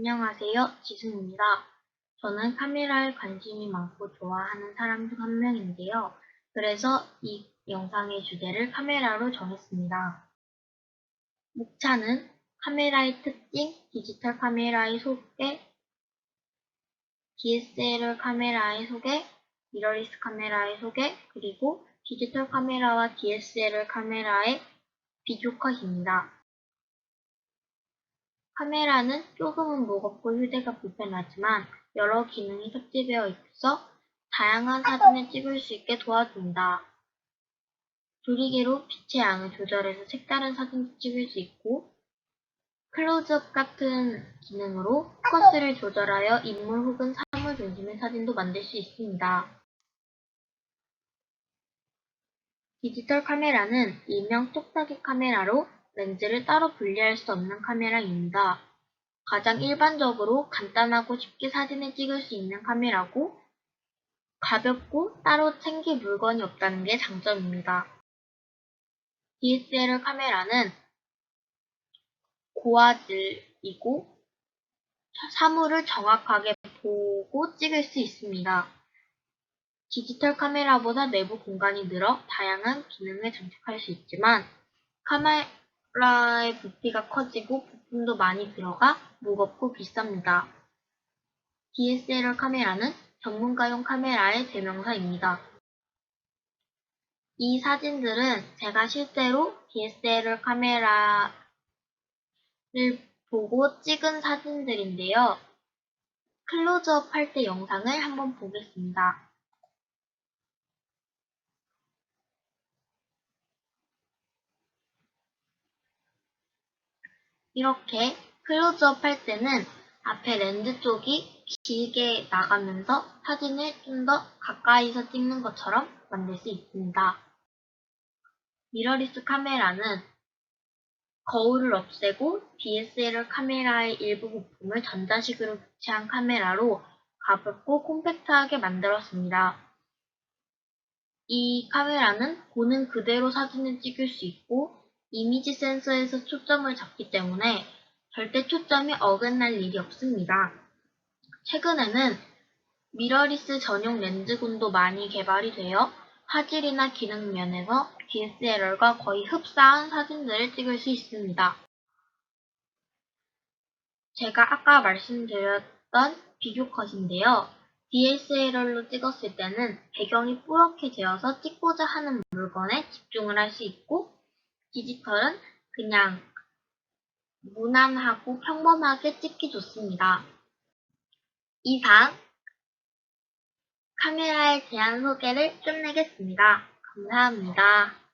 안녕하세요. 지승입니다. 저는 카메라에 관심이 많고 좋아하는 사람 중 한 명인데요. 그래서 이 영상의 주제를 카메라로 정했습니다. 목차는 카메라의 특징, 디지털 카메라의 소개, DSLR 카메라의 소개, 미러리스 카메라의 소개, 그리고 디지털 카메라와 DSLR 카메라의 비교컷입니다. 카메라는 조금은 무겁고 휴대가 불편하지만 여러 기능이 탑재되어 있어 다양한 사진을 찍을 수 있게 도와줍니다. 조리개로 빛의 양을 조절해서 색다른 사진도 찍을 수 있고 클로즈업 같은 기능으로 포커스를 조절하여 인물 혹은 사물 중심의 사진도 만들 수 있습니다. 디지털 카메라는 일명 똑딱이 카메라로 렌즈를 따로 분리할 수 없는 카메라입니다. 가장 일반적으로 간단하고 쉽게 사진을 찍을 수 있는 카메라고 가볍고 따로 챙길 물건이 없다는 게 장점입니다. DSLR 카메라는 고화질이고 사물을 정확하게 보고 찍을 수 있습니다. 디지털 카메라보다 내부 공간이 늘어 다양한 기능을 장착할 수 있지만 카메 라의 부피가 커지고 부품도 많이 들어가 무겁고 비쌉니다. DSLR 카메라는 전문가용 카메라의 대명사입니다. 이 사진들은 제가 실제로 DSLR 카메라를 보고 찍은 사진들인데요. 클로즈업 할 때 영상을 한번 보겠습니다. 이렇게 클로즈업 할 때는 앞에 렌즈 쪽이 길게 나가면서 사진을 좀 더 가까이서 찍는 것처럼 만들 수 있습니다. 미러리스 카메라는 거울을 없애고 DSLR 카메라의 일부 부품을 전자식으로 교체한 카메라로 가볍고 콤팩트하게 만들었습니다. 이 카메라는 보는 그대로 사진을 찍을 수 있고 이미지 센서에서 초점을 잡기 때문에 절대 초점이 어긋날 일이 없습니다. 최근에는 미러리스 전용 렌즈군도 많이 개발이 되어 화질이나 기능 면에서 DSLR과 거의 흡사한 사진들을 찍을 수 있습니다. 제가 아까 말씀드렸던 비교 컷인데요. DSLR로 찍었을 때는 배경이 뿌옇게 되어서 찍고자 하는 물건에 집중을 할 수 있고 디지털은 그냥 무난하고 평범하게 찍기 좋습니다. 이상 카메라에 대한 소개를 끝내겠습니다. 감사합니다.